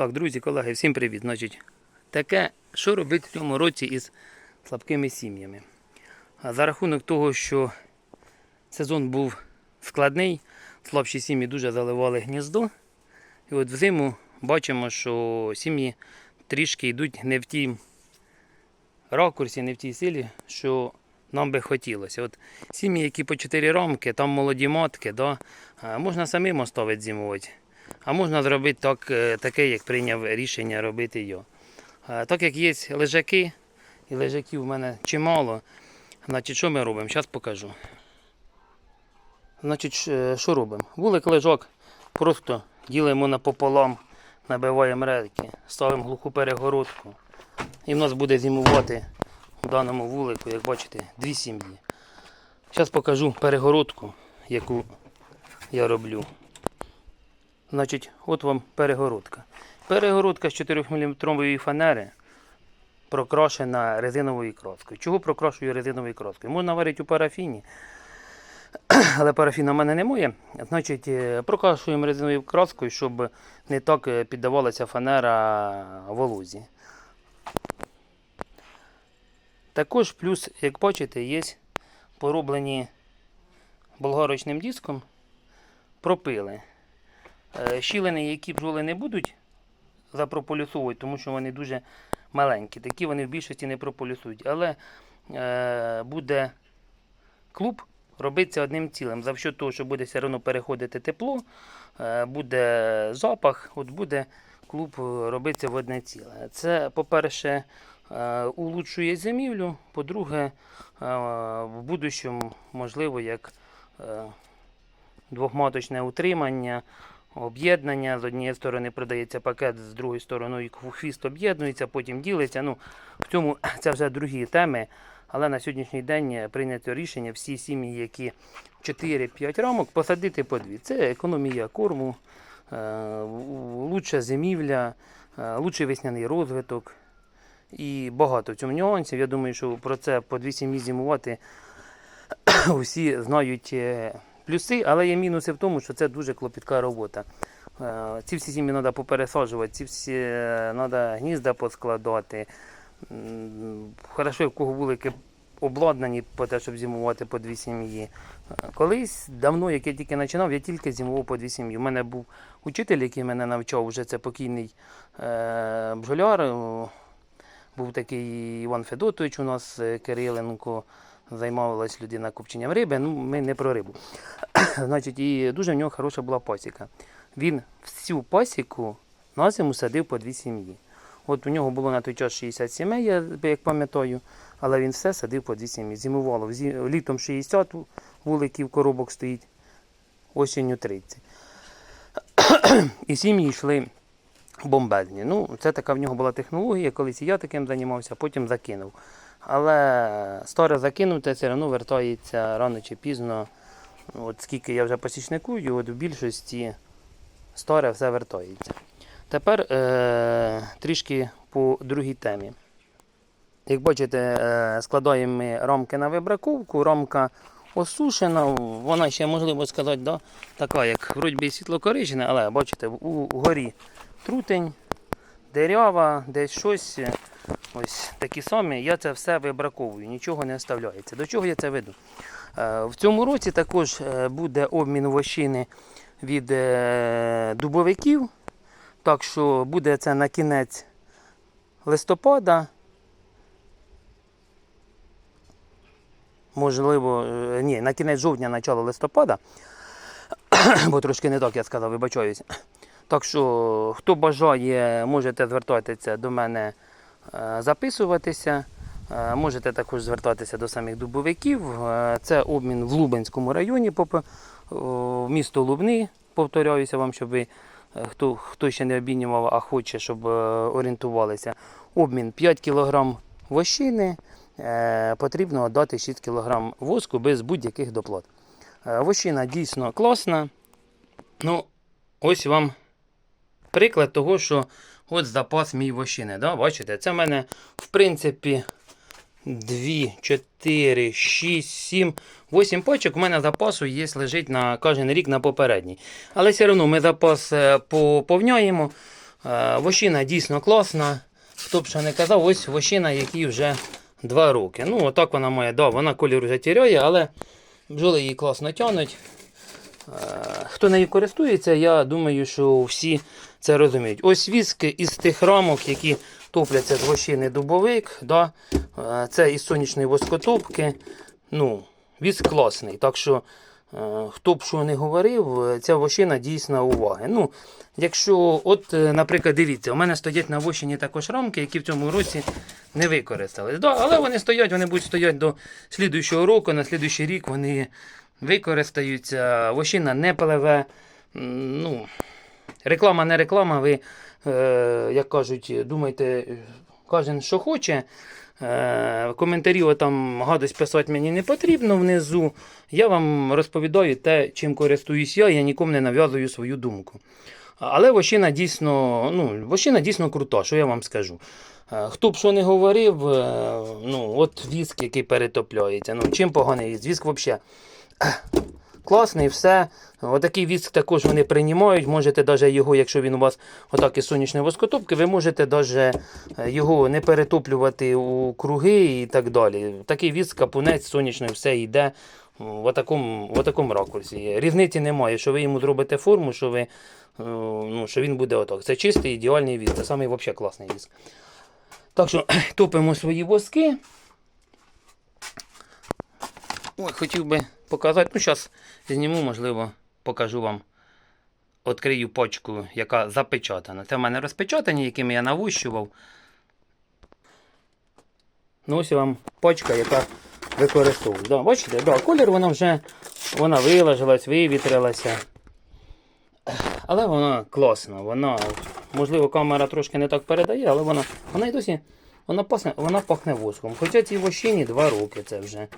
Так, друзі, колеги, всім привіт. Значить, таке, що робити в цьому році із слабкими сім'ями? За рахунок того, що сезон був складний, слабші сім'ї дуже заливали гніздо. І от взиму бачимо, що сім'ї трішки йдуть не в тій ракурсі, не в тій силі, що нам би хотілося. От сім'ї, які по 4 рамки, там молоді матки, да, можна самим оставити зимувати. А можна зробити так, е, таке, як прийняв рішення робити. Е, Так як є лежаки, і лежаків в мене чимало, значить, що ми робимо? Зараз покажу. Значить, е, що робимо? Вулик лежак просто ділимо напополам, набиваємо рейки, ставимо глуху перегородку. І в нас буде зимувати у даному вулику, як бачите, дві сім'ї. Зараз покажу перегородку, яку я роблю. Значить, от вам перегородка. Перегородка з 4-мм фанери прокрашена резиновою краскою. Чого прокрашую резиновою краскою? Можна варити у парафіні, але парафіна в мене немає. Значить, е, прокрашуємо резиновою краскою, щоб не так е, піддавалася фанера волозі. Також плюс, як бачите, є пороблені болгарочним диском пропили. Е, Щілини, які бджоли не будуть запрополісовувати, тому що вони дуже маленькі. Такі вони в більшості не прополісують. Але е, буде клуб робиться одним цілим. За що того, що буде все одно переходити тепло, е, буде запах, от буде клуб робитися в одне ціле. Це, по-перше, е, улучшує зимівлю, по-друге, е, в будущому, можливо, як двохматочне утримання, об'єднання. З однієї сторони продається пакет, з другої сторони хвіст об'єднується, потім ділиться. Ну, в цьому це вже другі теми. Але на сьогоднішній день прийнято рішення всі сім'ї, які 4-5 рамок, посадити по дві. Це економія корму, е, лучша зимівля, е, лучший весняний розвиток. І багато в цьому нюансів. Я думаю, що про це по дві сім'ї зимувати усі знають е, плюси, але є мінуси в тому, що це дуже клопітка робота. Е, Ці всі сім'ї треба попересаджувати, ці всі треба гнізда поскладати. Хорошо, в кого вулики обладнані по те, щоб зимувати по дві сім'ї. Е, Колись давно, як я тільки починав, я тільки зимував по дві сім'ї. У мене був учитель, який мене навчав, вже це покійний е, бджоляр. е, Був такий Іван Федотович у нас Кириленко. Займалась людина копченням риби. Ну, ми не про рибу. Значить, і дуже в нього хороша була пасіка. Він всю пасіку на зиму садив по дві сім'ї. От у нього було на той час 60 сімей, я як пам'ятаю, але він все садив по дві сім'ї. Зимувало літом 60 вуликів коробок стоїть, осінню 30. І сім'ї йшли бомбезні. Ну, це така в нього була технологія, колись і я таким займався, потім закинув. Але старе закинуте все одно вертається рано чи пізно. От скільки я вже посічникую, от в більшості старе все вертається. Тепер е, трішки по другій темі. Як бачите, е, складаємо ми рамки на вибраковку, рамка осушена, вона ще, можливо сказати, да, така, як вроді би світло-коричнева, але бачите, у горі трутень, дерева, десь щось. Ось такі самі. Я це все вибраковую, нічого не оставляється. До чого я це веду? Е, В цьому році також е, буде обмін вощини від е, дубовиків. Так що буде це на кінець листопада. Можливо, ні, на кінець жовтня, начало листопада. Бо трошки не так я сказав, вибачаюся. Так що, хто бажає, можете звертатися до мене, записуватися. Е, Можете також звертатися до самих дубовиків. Е, Це обмін в Лубенському районі, місто Лубни. Повторяюся вам, щоб ви, е, хто, хто ще не обмінював, а хоче, щоб е, орієнтувалися. Обмін 5 кг вощини. е, Потрібно дати 6 кг воску без будь-яких доплат. Е, Вощина дійсно класна. Ну, ось вам приклад того, що от запас мій вощини. Да? Бачите, це в мене, в принципі, 2, 4, 6, 7, 8 пачок. У мене запасу є лежить на кожен рік на попередній. Але все одно ми запас е, поповняємо. Е, Вощина дійсно класна. Хто б що не казав, ось вощина, якій вже 2 роки. Ну, отак вона має, да, вона колір вже тіряє, але бджоли її класно тянуть. Е, Хто нею користується, я думаю, що всі це розуміють. Ось віски із тих рамок, які топляться з вощини дубовик. Да? Е, Це із сонячної воскотопки. Ну, віск класний. Так що, е, хто б що не говорив, ця вощина дійсна уваги. Ну, якщо, от, наприклад, дивіться, у мене стоять на вощині також рамки, які в цьому році не використались. Да, але вони стоять, вони будуть стояти до слідуючого року, на слідуючий рік вони використаються, вощина не пливе. Ну, реклама не реклама, ви, е, як кажуть, думайте, кожен, що хоче. Е, коментарів там гадость писати мені не потрібно внизу. Я вам розповідаю те, чим користуюсь я, я нікому не нав'язую свою думку. Але вощина дійсно, ну, вощина дійсно крута, що я вам скажу. Е, Хто б що не говорив, ну, от віск, який перетопляється. Ну, чим поганий віск? Віск взагалі класний, все. Отакий віск також вони приймають. Можете навіть його, якщо він у вас отак із сонячної воскотопки, ви можете навіть його не перетоплювати у круги і так далі. Такий віск, капунець сонячний, все йде в отакому, в отакому ракурсі. Різниці немає, що ви йому зробите форму, що, ви, е, ну, що він буде отак. Це чистий ідеальний віск. Це самий взагалі класний віск. Так що топимо свої воски. Ой, хотів би показати. Ну, зараз зніму, можливо, покажу вам. Відкрию почку, яка запечатана. Це в мене розпечатані, якими я навущував. Ну, ось вам почка, яка використовую. Да, бачите, да, колір вона вже вона вилажилась, вивітрилася. Але вона класна. Вона, можливо, камера трошки не так передає, але вона, вона й досі вона пахне, вона пахне воском. Хоча цій вощині 2 роки це вже.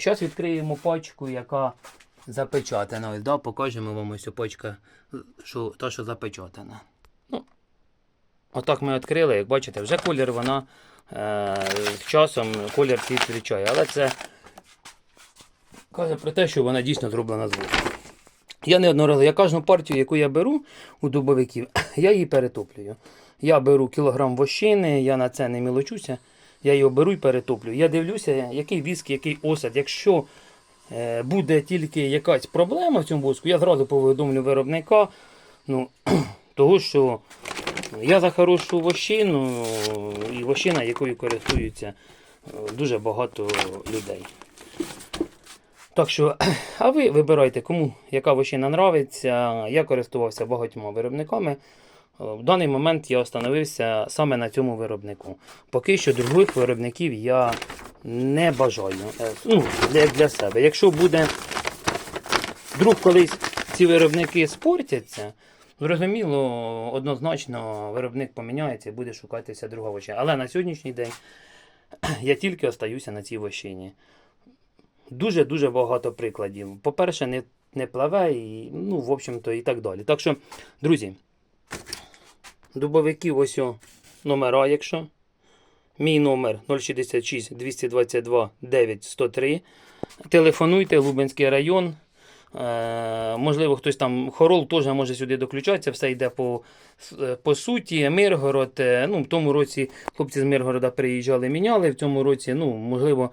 Зараз відкриємо пачку, яка запечатана. Ось, да, покажемо вам ось пачка, що, та, що запечатана. Ну, отак ми відкрили, як бачите, вже колір вона е, часом колір цей зустрічає. Але це каже про те, що вона дійсно зроблена з воску. Я неодноразово, я кожну партію, яку я беру у дубовиків, я її перетоплюю. Я беру кілограм вощини, я на це не мілочуся. Я його беру і перетоплю. Я дивлюся, який віск, який осад. Якщо е, буде тільки якась проблема в цьому воску, я зразу повідомлю виробника. Ну, того, що я за хорошу вощину і вощина, якою користуються е, дуже багато людей. Так що, а ви вибирайте, кому яка вощина нравиться. Я користувався багатьма виробниками. Е, В даний момент я остановився саме на цьому виробнику. Поки що других виробників я не бажаю. Е, Ну, як для себе. Якщо буде вдруг колись ці виробники спортяться, зрозуміло, однозначно виробник поміняється і буде шукатися друга вощина. Але на сьогоднішній день я тільки остаюся на цій вощині. Дуже-дуже багато прикладів. По-перше, не, не пливе, і, ну, в общем-то, і так далі. Так що, друзі, дубовиків ось о, номера, якщо. Мій номер 066 222 9103. Телефонуйте, Лубенський район. Е, можливо, хтось там хорол теж може сюди доключатися, все йде по, по суті. Миргород. е, Ну, в тому році хлопці з Миргорода приїжджали, міняли. В цьому році, ну, можливо,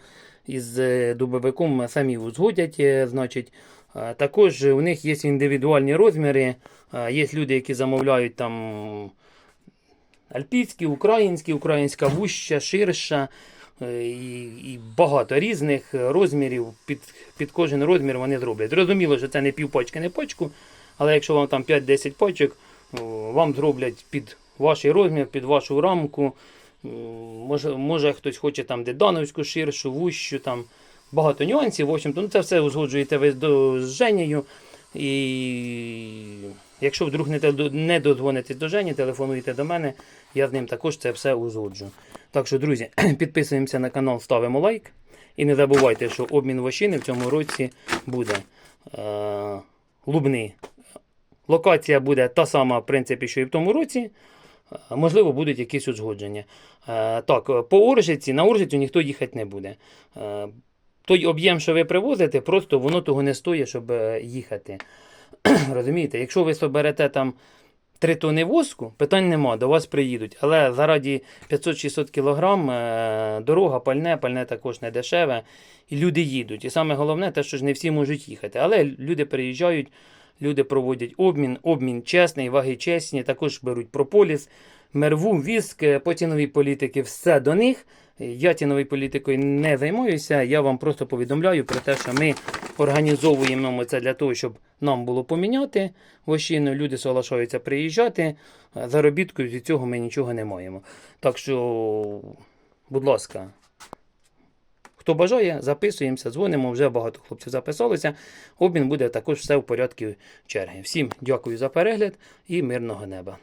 із е, дубовиком самі узгодять. Значить. Також у них є індивідуальні розміри. Є люди, які замовляють там альпійські, українські, українська вуща, ширша е, і, і багато різних розмірів. Під, під кожен розмір вони зроблять. Зрозуміло, що це не півпачки, не пачку, але якщо вам там 5-10 пачок, вам зроблять під ваш розмір, під вашу рамку. Може, може хтось хоче там дедановську ширшу, вущу, там багато нюансів. В общем-то, ну, це все узгоджуєте ви з Женєю. І якщо вдруг не, те- не додзвонитесь до Жені, телефонуйте до мене, я з ним також це все узгоджу. Так що, друзі, підписуємося на канал, ставимо лайк. І не забувайте, що обмін вощини в цьому році буде е, лубний. Локація буде та сама, в принципі, що і в тому році. Е, Можливо, будуть якісь узгодження. Е, так, по Оржиці, на Оржицю ніхто їхати не буде. Е, той об'єм, що ви привозите, просто воно того не стоїть, щоб е, їхати. Розумієте, якщо ви соберете там 3 тони воску, питань нема, до вас приїдуть. Але заради 500-600 кг е, дорога, пальне, пальне також не дешеве. І люди їдуть. І саме головне, те, що ж не всі можуть їхати. Але люди приїжджають, люди проводять обмін, обмін чесний, ваги чесні, також беруть прополіс, мерву, віск, е, по ціновій політики, все до них. Я ціновою політикою не займаюся. Я вам просто повідомляю про те, що ми організовуємо ми це для того, щоб нам було поміняти вощину. Люди соглашаються приїжджати. Заробітку від цього ми нічого не маємо. Так що, будь ласка, хто бажає, записуємося, дзвонимо. Вже багато хлопців записалося. Обмін буде також все в порядку черги. Всім дякую за перегляд і мирного неба.